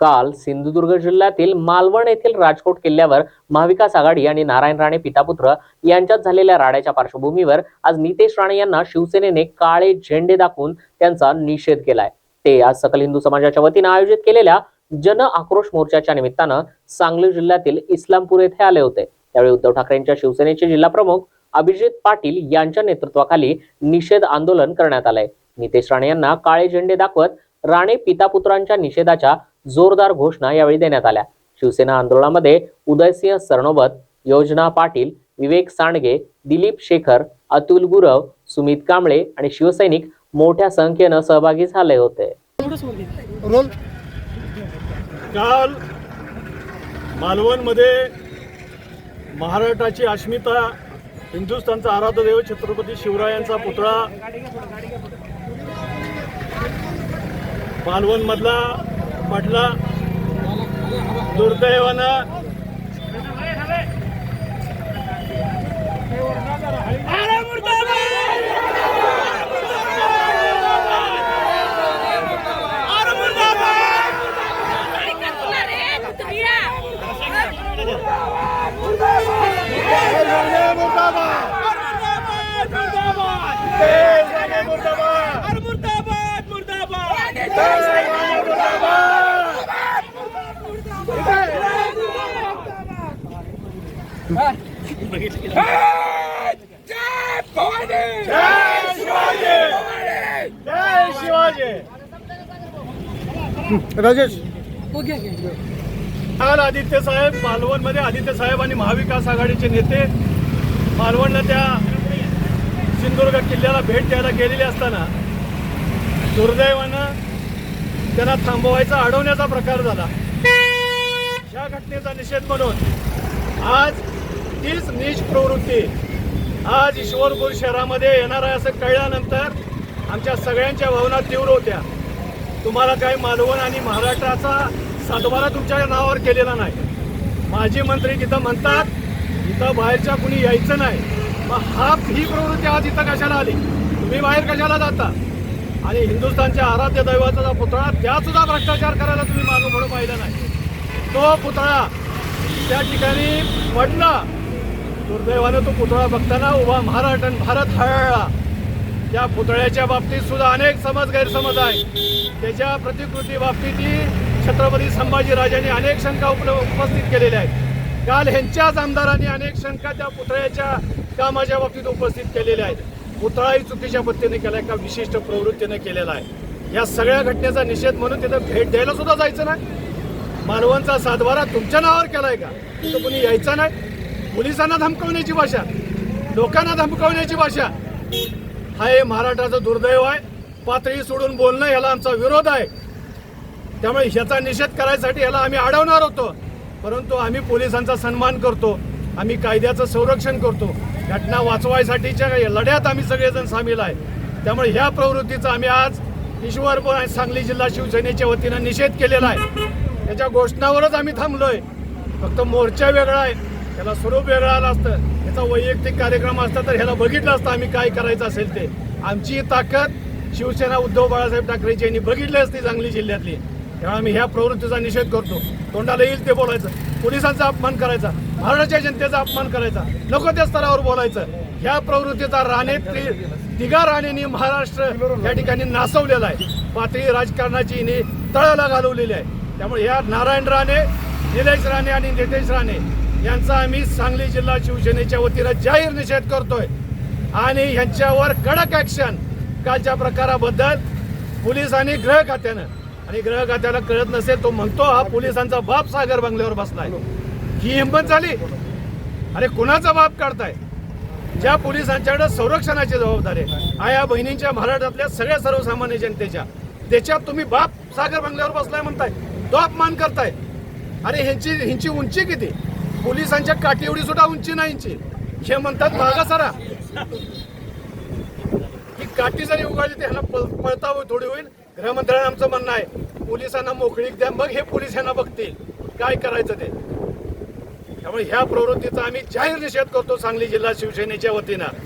काल सिंधुदुर्ग जिल्ह्यातील मालवण येथील राजकोट किल्ल्यावर महाविकास आघाडी आणि नारायण राणे पितापुत्र यांच्यात झालेल्या राड्याच्या पार्श्वभूमीवर आज नितेश राणे यांना शिवसेनेने काळे झेंडे दाखवून त्यांचा निषेध केलाय. ते आज सकल हिंदू समाजाच्या वतीनं आयोजित केलेल्या जन आक्रोश मोर्चाच्या निमित्तानं सांगली जिल्ह्यातील इस्लामपूर येथे आले होते. त्यावेळी उद्धव ठाकरेंच्या शिवसेनेचे जिल्हा प्रमुख अभिजित पाटील यांच्या नेतृत्वाखाली निषेध आंदोलन करण्यात आलंय. नितेश राणे यांना काळे झेंडे दाखवत राणे पितापुत्रांच्या निषेधाच्या जोरदार घोषणा यावेळी देण्यात आल्या. शिवसेना आंदोलनामध्ये उदयसिंह सरनोबत योजना पाटील विवेक सांडगे दिलीप शेखर अतुल गुरव सुमित कांबळे आणि शिवसैनिक मोठ्या संख्येनं सहभागी झाले होते. रोल. काल मालवणमध्ये महाराष्ट्राची अस्मिता हिंदुस्थानचा आराध्य देव छत्रपती शिवरायांचा पुतळा मालवणमधला म्हटलं दुर्दैवानं राजेश. काल आदित्य साहेब मालवणमध्ये आदित्य साहेब आणि महाविकास आघाडीचे नेते मालवणला त्या सिंधुदुर्ग किल्ल्याला भेट द्यायला गेलेले असताना दुर्दैवानं त्यांना थांबवायचा अडवण्याचा प्रकार झाला. या घटनेचा निषेध म्हणून आज तीच नीच प्रवृत्ती आज ईश्वरपूर शहरामध्ये येणार आहे असं कळल्यानंतर आमच्या सगळ्यांच्या भावना तीव्र होत्या. तुम्हाला काही मालवण आणि महाराष्ट्राचा सातबारा तुमच्या नावावर केलेला नाही. माजी मंत्री तिथं म्हणतात इथं बाहेरच्या कुणी यायचं नाही. मग हा ही प्रवृत्ती आज इथं कशाला आली? तुम्ही बाहेर कशाला जाता? आणि हिंदुस्थानच्या आराध्य दैवाचा पुतळा त्यासुद्धा भ्रष्टाचार करायला तुम्ही मागं पुढं पाहिलं नाही. तो पुतळा त्या ठिकाणी पडला. दुर्दैवानं तो पुतळा बघताना उभा महाराष्ट्र आणि भारत हळला त्या पुतळ्याच्या बाबतीत सुद्धा अनेक समज गैरसमज आहे त्याच्या प्रतिकृती बाबतीतही छत्रपती संभाजीराजांनी अनेक शंका उप उपस्थित केलेल्या आहेत. काल ह्यांच्याच आमदारांनी अनेक शंका त्या पुतळ्याच्या कामाच्या बाबतीत उपस्थित केलेल्या आहेत. पुतळाही चुकीच्या पद्धतीने केला का विशिष्ट प्रवृत्तीने केलेला आहे. या सगळ्या घटनेचा निषेध म्हणून तिथं भेट द्यायला सुद्धा जायचं नाही. मालवणचा सातबारा तुमच्या नावावर केलाय का? तिथं कोणी यायचं नाही. पोलिसांना धमकवण्याची भाषा लोकांना धमकवण्याची भाषा. हा हे महाराष्ट्राचं दुर्दैव आहे. पातळी सोडून बोलणं याला आमचा विरोध आहे. त्यामुळे ह्याचा निषेध करायसाठी याला आम्ही अडवणार होतो. परंतु आम्ही पोलिसांचा सन्मान करतो. आम्ही कायद्याचं संरक्षण करतो. घटना वाचवायसाठीच्या लढ्यात आम्ही सगळेजण सामील आहे. त्यामुळे ह्या प्रवृत्तीचा आम्ही आज ईश्वरपूर आणि सांगली जिल्हा शिवसेनेच्या वतीनं निषेध केलेला आहे. त्याच्या घोषणावरच आम्ही थांबलोय. फक्त मोर्चा वेगळा आहे. त्याला स्वरूप वेगळं असतं. याचा वैयक्तिक कार्यक्रम असता तर ह्याला बघितलं असतं आम्ही काय करायचं असेल ते. आमची ताकद शिवसेना उद्धव बाळासाहेब ठाकरेची यांनी बघितली असती सांगली जिल्ह्यातली. त्यामुळे आम्ही ह्या प्रवृत्तीचा निषेध करतो. तोंडाला येईल ते बोलायचं. पोलिसांचा अपमान करायचा. महाराष्ट्राच्या जनतेचा अपमान करायचा. नको त्या स्तरावर बोलायचं. ह्या प्रवृत्तीचा राणे तिघा राणेंनी महाराष्ट्र या ठिकाणी नासवलेला आहे. पातळी राजकारणाची हिने तळाला घालवलेली आहे. त्यामुळे ह्या नारायण राणे निलेश राणे आणि नितेश राणे यांचा आम्ही सांगली जिल्हा शिवसेनेच्या वतीनं जाहीर निषेध करतोय. आणि ह्यांच्यावर कडक ऍक्शन कालच्या प्रकाराबद्दल पोलिसांनी गृह खात्यानं. आणि गृह खात्याला कळत नसेल तो म्हणतो हा पोलिसांचा बाप सागर बंगल्यावर बसलाय. ही हिंमत झाली. अरे कुणाचा बाप काढताय? ज्या पोलिसांच्याकडे संरक्षणाची जबाबदारी आहे. आया बहिणींच्या महाराष्ट्रातल्या सगळ्या सर्वसामान्य जनतेच्या. त्याच्यात तुम्ही बाप सागर बंगल्यावर बसलाय म्हणताय. तो अपमान करताय. अरे ह्यांची ह्यांची उंची किती? पोलिसांच्या काठी एवढी सुद्धा उंची नाही हे म्हणतात मागा सरा. ही काठी जरी उगाळली त्यांना ह्यांना पळता होईल थोडी होईल. गृहमंत्र्यांना आमचं म्हणणं आहे पोलिसांना मोकळीक द्या मग हे पोलीस यांना बघतील. काय करायचं ते? त्यामुळे ह्या प्रवृत्तीचा आम्ही जाहीर निषेध करतो सांगली जिल्हा शिवसेनेच्या वतीनं.